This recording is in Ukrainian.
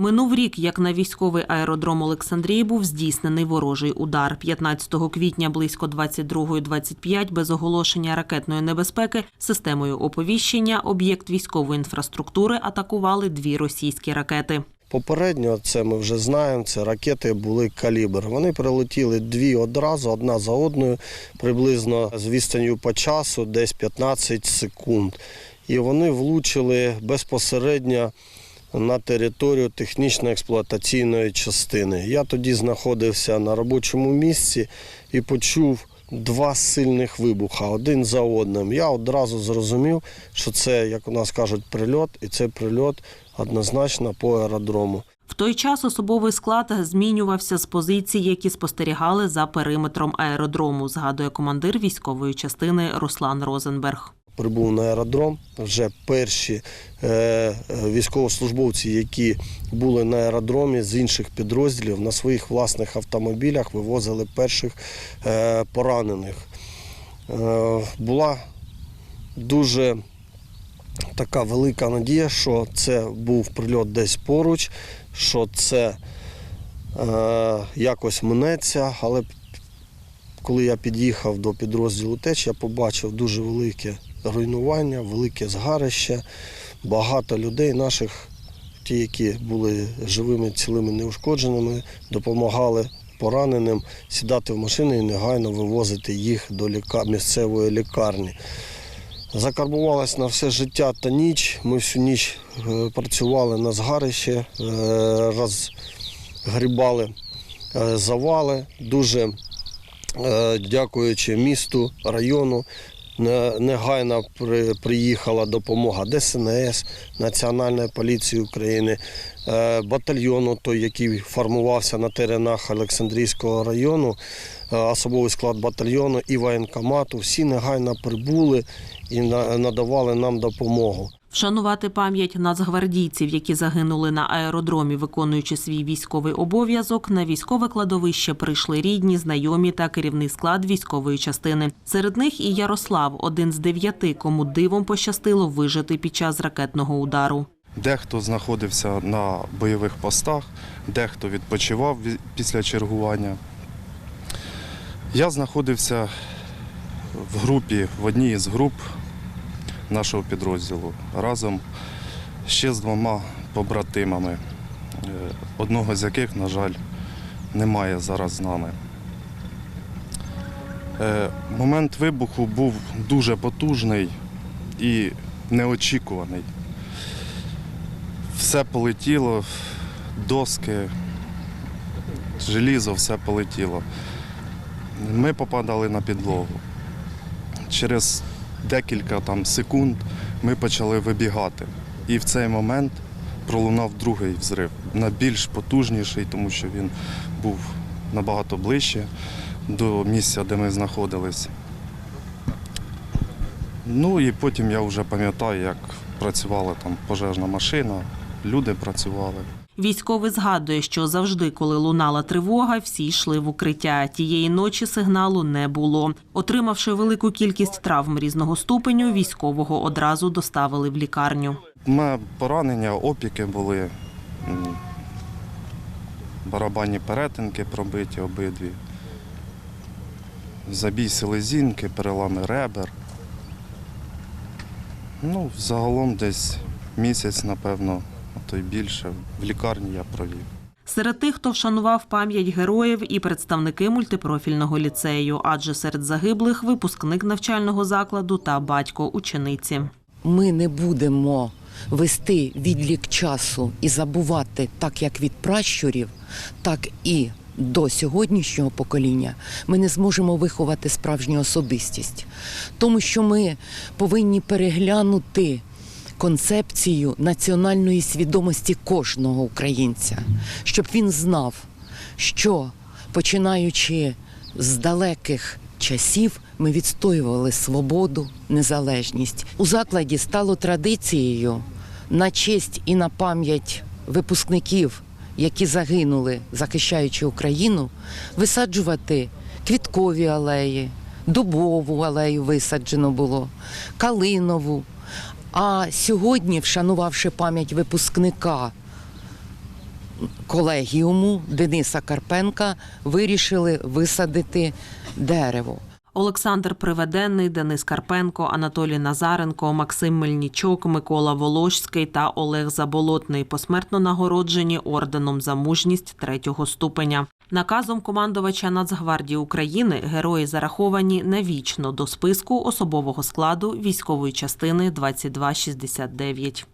Минув рік, як на військовий аеродром Олександрії був здійснений ворожий удар. 15 квітня близько 22.25 без оголошення ракетної небезпеки системою оповіщення об'єкт військової інфраструктури атакували дві російські ракети. Попередньо це ми вже знаємо. Це ракети були калібр. Вони прилетіли дві одразу, одна за одною, приблизно з відстанню по часу, десь 15 секунд. І вони влучили безпосередньо на територію технічно-експлуатаційної частини. Я тоді знаходився на робочому місці і почув два сильних вибуха один за одним. Я одразу зрозумів, що це, як у нас кажуть, прильот, і це прильот однозначно по аеродрому. В той час особовий склад змінювався з позицій, які спостерігали за периметром аеродрому, згадує командир військової частини Руслан Розенберг. Прибув на аеродром. Вже перші е, е, військовослужбовці, які були на аеродромі з інших підрозділів, на своїх власних автомобілях вивозили перших е, поранених. Була дуже така велика надія, що це був прильот десь поруч, що це е, якось минеться, але коли я під'їхав до підрозділу ТЕЧ, я побачив дуже велике руйнування, велике згарище, багато людей наших, ті, які були живими, цілими, неушкодженими, допомагали пораненим сідати в машини і негайно вивозити їх до ліка... місцевої лікарні. Закарбувалась на все життя та ніч. Ми всю ніч е, працювали на згарище, е, розгрібали е, завали. Дуже дякуючи місту, району, негайно приїхала допомога ДСНС, Національної поліції України, е, батальйону, той, який формувався на теренах Олександрійського району, е, особовий склад батальйону і воєнкомату. Всі негайно прибули і надавали нам допомогу. Вшанувати пам'ять нацгвардійців, які загинули на аеродромі, виконуючи свій військовий обов'язок, на військове кладовище прийшли рідні, знайомі та керівний склад військової частини. Серед них і Ярослав, один з дев'яти, кому дивом пощастило вижити під час ракетного удару. Дехто знаходився на бойових постах, дехто відпочивав після чергування. Я знаходився в групі, в одній із груп нашого підрозділу разом ще з двома побратимами, е, одного з яких, на жаль, немає зараз з нами. Е, Момент вибуху був дуже потужний і неочікуваний. Все полетіло, доски, желізо, все полетіло. Ми попадали на підлогу. Через декілька там, секунд ми почали вибігати. І в цей момент пролунав другий взрив, на більш потужніший, тому що він був набагато ближче до місця, де ми знаходились. Ну і потім я вже пам'ятаю, як працювала там пожежна машина, люди працювали. Військовий згадує, що завжди, коли лунала тривога, всі йшли в укриття. Тієї ночі сигналу не було. Отримавши велику кількість травм різного ступеню, військового одразу доставили в лікарню. У мене поранення, опіки були, барабанні перетинки пробиті обидві, забій селезінки, перелами ребер. Ну, загалом десь місяць, напевно, а то й більше. В лікарні я провів. Серед тих, хто вшанував пам'ять героїв, і представники мультипрофільного ліцею, адже серед загиблих випускник навчального закладу та батько учениці. ми не будемо вести відлік часу і забувати так, як від пращурів, так і до сьогоднішнього покоління ми не зможемо виховати справжню особистість, тому що ми повинні переглянути концепцію національної свідомості кожного українця, щоб він знав, що починаючи з далеких часів ми відстоювали свободу, незалежність. У закладі стало традицією на честь і на пам'ять випускників, які загинули, захищаючи Україну, висаджувати квіткові алеї, дубову алею висаджено було, калинову. А сьогодні, вшанувавши пам'ять випускника колегіуму Дениса Карпенка вирішили висадити дерево. Олександр Приведенний, Денис Карпенко, Анатолій Назаренко, Максим Мельнічок, Микола Волошський та Олег Заболотний посмертно нагороджені орденом за мужність третього ступеня. Наказом командувача Нацгвардії України герої зараховані навічно до списку особового складу військової частини 2269.